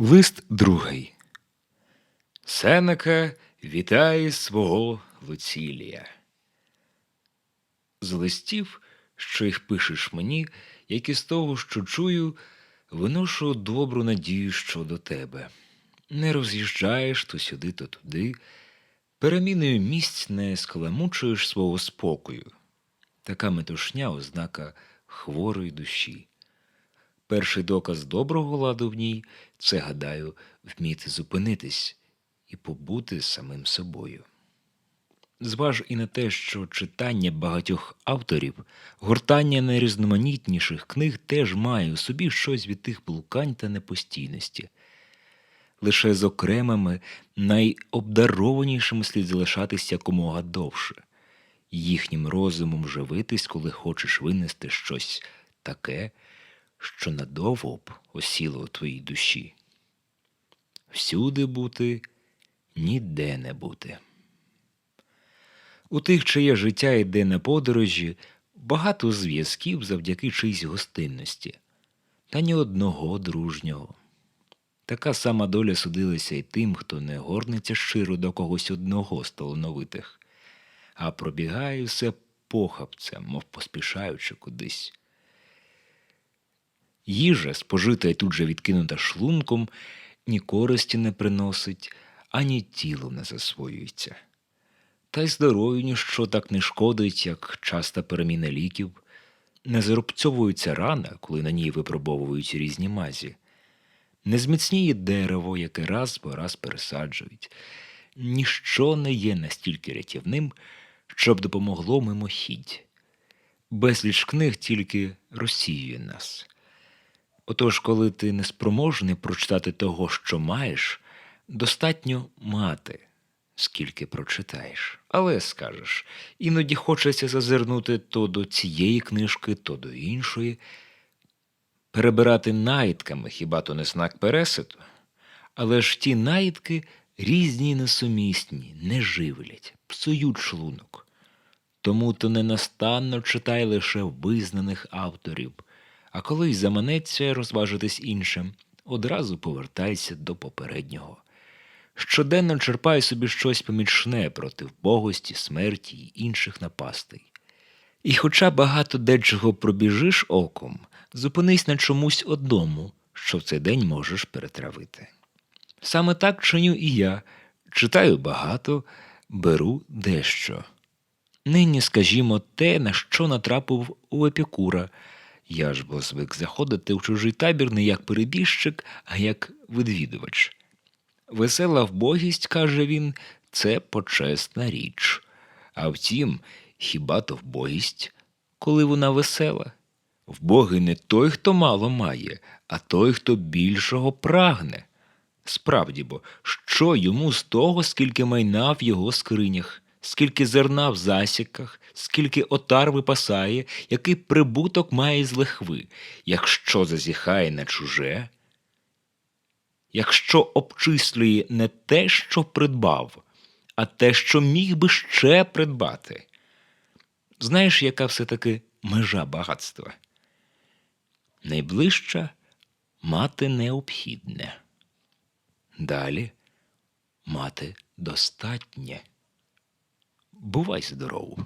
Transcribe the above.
Лист другий. Сенека вітає свого Луцілія. З листів, що їх пишеш мені, як і з того, що чую, виношу добру надію щодо тебе. Не роз'їжджаєш то сюди, то туди, переміною місць не скаламучуєш свого спокою. Така метушня ознака хворої душі. Перший доказ доброго ладу в ній це, гадаю, вміти зупинитись і побути самим собою. Зваж і на те, що читання багатьох авторів, гортання найрізноманітніших книг теж має у собі щось від тих блукань та непостійності. Лише з окремими, найобдарованішими слід залишатись якомога довше, їхнім розумом живитись, коли хочеш винести щось таке, що надовго б осіло у твоїй душі. Всюди бути, ніде не бути. У тих, чиє життя йде на подорожі, багато зв'язків завдяки чиїсь гостинності, та ні одного дружнього. Така сама доля судилася й тим, хто не горниться щиро до когось одного з а пробігає все похапцем, мов поспішаючи кудись. Їжа, спожита й тут же відкинута шлунком, ні користі не приносить, ані тіло не засвоюється. Та й здоров'ю ніщо так не шкодить, як часта переміна ліків, не зарубцьовується рана, коли на ній випробовують різні мазі, не зміцніє дерево, яке раз по раз пересаджують. Ніщо не є настільки рятівним, щоб допомогло мимохідь. Безліч книг тільки розсіює нас. Отож, коли ти неспроможний прочитати того, що маєш, достатньо мати, скільки прочитаєш. Але скажеш, іноді хочеться зазирнути то до цієї книжки, то до іншої. Перебирати наїдками хіба то не знак переситу? Але ж ті наїдки різні несумісні, не живлять, псують шлунок. Тому то ненастанно читай лише визнаних авторів, а коли й заманеться розважитись іншим, одразу повертайся до попереднього. Щоденно черпай собі щось помічне проти вбогості, смерті й інших напастей. І хоча багато дечого пробіжиш оком, зупинись на чомусь одному, що в цей день можеш перетравити. Саме так чиню і я читаю багато, беру дещо. Нині, скажімо, те, на що натрапив у епікура. Я ж бо звик заходити в чужий табір не як перебіжчик, а як відвідувач. Весела вбогість, каже він, це почесна річ. А втім, хіба то вбогість, коли вона весела? Вбогий не той, хто мало має, а той, хто більшого прагне. Справді бо, що йому з того, скільки майна в його скринях, скільки зерна в засіках, скільки отар випасає, який прибуток має з лихви, якщо зазіхає на чуже? Якщо обчислює не те, що придбав, а те, що міг би ще придбати. Знаєш, яка все-таки межа багатства? Найближча мати необхідне. Далі мати достатнє. Бувай здоров.